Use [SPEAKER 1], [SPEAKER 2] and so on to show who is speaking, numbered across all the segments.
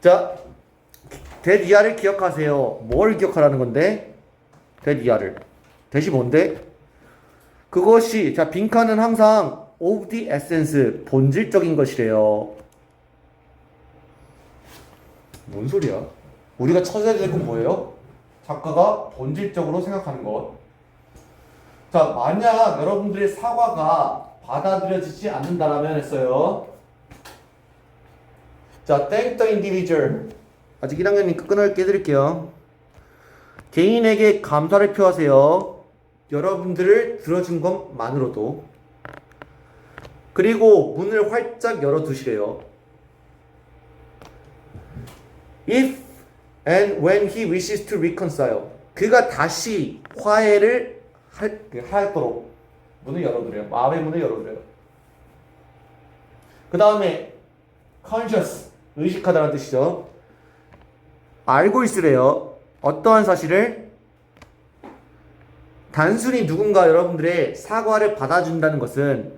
[SPEAKER 1] 자, 대디아를 기억하세요. 뭘 기억하라는 건데? 대디아를. 대시 뭔데? 그것이 자 빈칸은 항상 of the essence 본질적인 것이래요. 뭔 소리야? 우리가 찾아야 될 건 뭐예요? 작가가 본질적으로 생각하는 것. 자 만약 여러분들의 사과가 받아들여지지 않는다라면 했어요. 자, thank the individual. 아직 1학년이니까 끊을게 해드릴게요. 개인에게 감사를 표하세요. 여러분들을 들어준 것만으로도. 그리고 문을 활짝 열어두시래요. If and when he wishes to reconcile. 그가 다시 화해를 할, 하도록 문을 열어두래요. 마음의 문을 열어두래요. 그 다음에 conscious 의식하다는 뜻이죠. 알고 있으래요. 어떠한 사실을 단순히 누군가 여러분들의 사과를 받아준다는 것은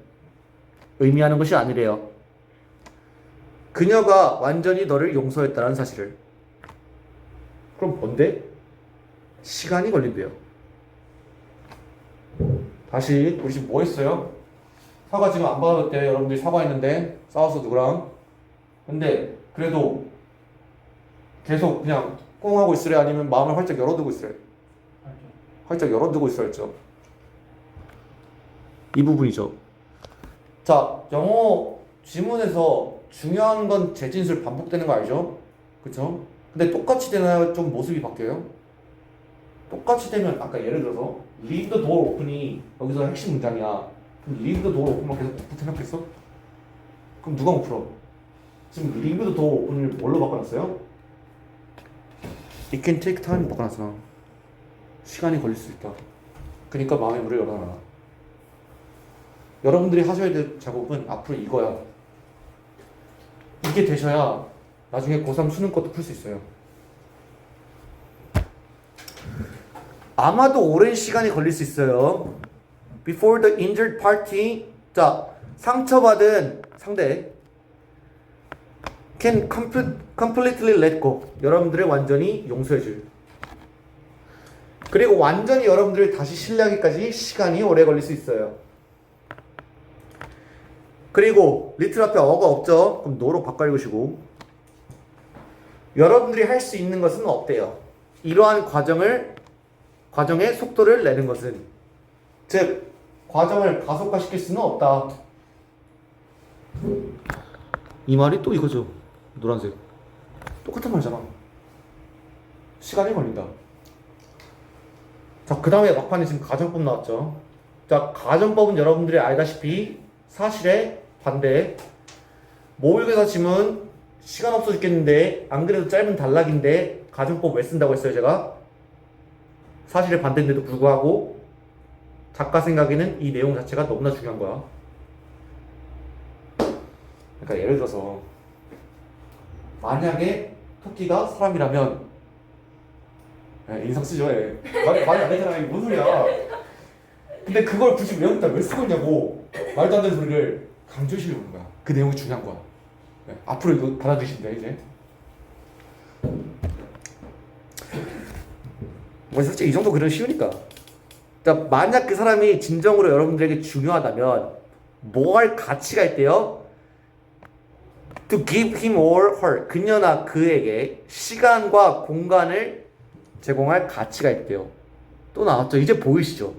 [SPEAKER 1] 의미하는 것이 아니래요. 그녀가 완전히 너를 용서했다는 사실을. 그럼 뭔데? 시간이 걸린대요. 다시 우리 지금 뭐 했어요? 사과 지금 안 받았대. 여러분들이 사과했는데 싸워서 누구랑? 근데 그래도 계속 그냥 꽁 하고 있으래 아니면 마음을 활짝 열어두고 있으래? 활짝 열어두고 있어야 했죠. 이 부분이죠. 자, 영어 지문에서 중요한 건 재진술 반복되는 거 알죠? 그쵸? 근데 똑같이 되나요? 좀 모습이 바뀌어요? 똑같이 되면 아까 예를 들어서 leave the door open이 여기서 핵심 문장이야. 그럼 leave the door open만 계속 오픈 생각했어? 그럼 누가 못 풀어? 지금 the door open을 뭘로 바꿔놨어요? It can take time 바꿔놨어. 시간이 걸릴 수 있다. 그러니까 마음의 문을 열어놔라. 여러분들이 하셔야 될 작업은 앞으로 이거야. 이게 되셔야 나중에 고3 수능 것도 풀 수 있어요. 아마도 오랜 시간이 걸릴 수 있어요. Before the injured party, 자 상처받은 상대 can complete, completely let go. 여러분들을 완전히 용서해 줄. 그리고 완전히 여러분들을 다시 신뢰하기까지 시간이 오래 걸릴 수 있어요. 그리고 리틀 앞에 어가 없죠? 그럼 노로 바꿔 읽으시고 여러분들이 할 수 있는 것은 없대요. 이러한 과정을 과정의 속도를 내는 것은 즉 과정을 가속화시킬 수는 없다. 이 말이 또 이거죠. 노란색. 똑같은 말이잖아. 시간이 걸린다. 자, 그 다음에 막판에 지금 가정법 나왔죠. 자, 가정법은 여러분들이 알다시피 사실에 반대. 모의고사 지문 시간 없어 죽겠는데 안 그래도 짧은 단락인데 가정법 왜 쓴다고 했어요, 제가? 사실에 반대인데도 불구하고 작가 생각에는 이 내용 자체가 너무나 중요한 거야. 그러니까 예를 들어서 만약에 토끼가 사람이라면 예, 인상 쓰죠. 예. 말, 말이 안 되잖아. 이게 뭔 소리야. 근데 그걸 굳이 왜 여기다 왜 쓰고 있냐고 말도 안 되는 소리를 강조시키는 거야. 그 내용이 중요한 거야. 예, 앞으로 이거 받아주신다 이제. 뭐 솔직히 이 정도 글은 쉬우니까. 자, 만약 그 사람이 진정으로 여러분들에게 중요하다면 뭐 할 가치가 있대요? To give him or her 그녀나 그에게 시간과 공간을 제공할 가치가 있대요. 또 나왔죠. 이제 보이시죠?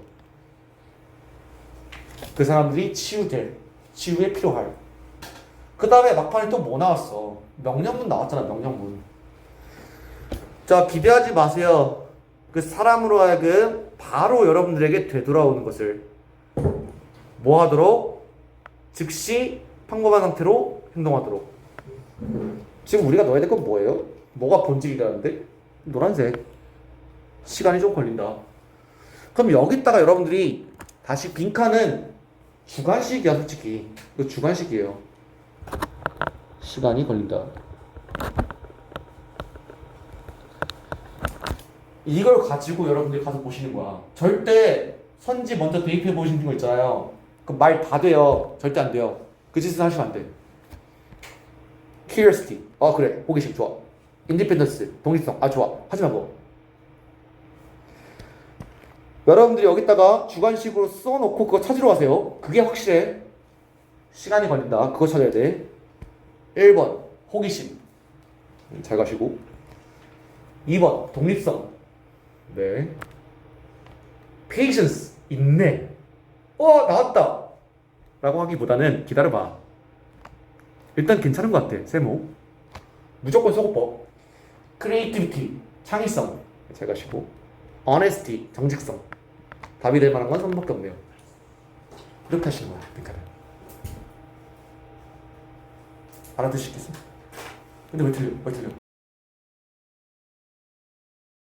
[SPEAKER 1] 그 사람들이 치유될, 치유에 필요할. 그 다음에 막판에 또 뭐 나왔어? 명령문 나왔잖아, 명령문. 자, 기대하지 마세요. 그 사람으로 하여금 바로 여러분들에게 되돌아오는 것을 뭐 하도록? 즉시 평범한 상태로 행동하도록. 지금 우리가 넣어야 될 건 뭐예요? 뭐가 본질이라는데? 노란색. 시간이 좀 걸린다. 그럼 여기다가 여러분들이 다시 빈칸은 주관식이야 솔직히 이거 주관식이에요. 시간이 걸린다. 이걸 가지고 여러분들이 가서 보시는 거야. 절대 선지 먼저 대입해 보시는 거 있잖아요. 그 말 다 돼요. 절대 안 돼요. 그 짓은 하시면 안 돼. Curiosity. 어 그래. 호기심. 좋아. 인디펜던스 독립성. 아 좋아. 하지 말고 여러분들이 여기다가 주관식으로 써놓고 그거 찾으러 가세요. 그게 확실해. 시간이 걸린다. 그거 찾아야 돼. 1번 호기심. 잘 가시고. 2번 독립성. 네. patience. 인내 어 나왔다. 라고 하기보다는 기다려봐 일단 괜찮은 것 같아 세모. 무조건 속어법. Creativity 창의성. 잘 가시고. Honesty 정직성. 답이 될 만한 건 3번밖에 없네요. 이렇게 하시는 거야 그러니까 알아두시겠어? 근데 왜 틀려? 왜 틀려?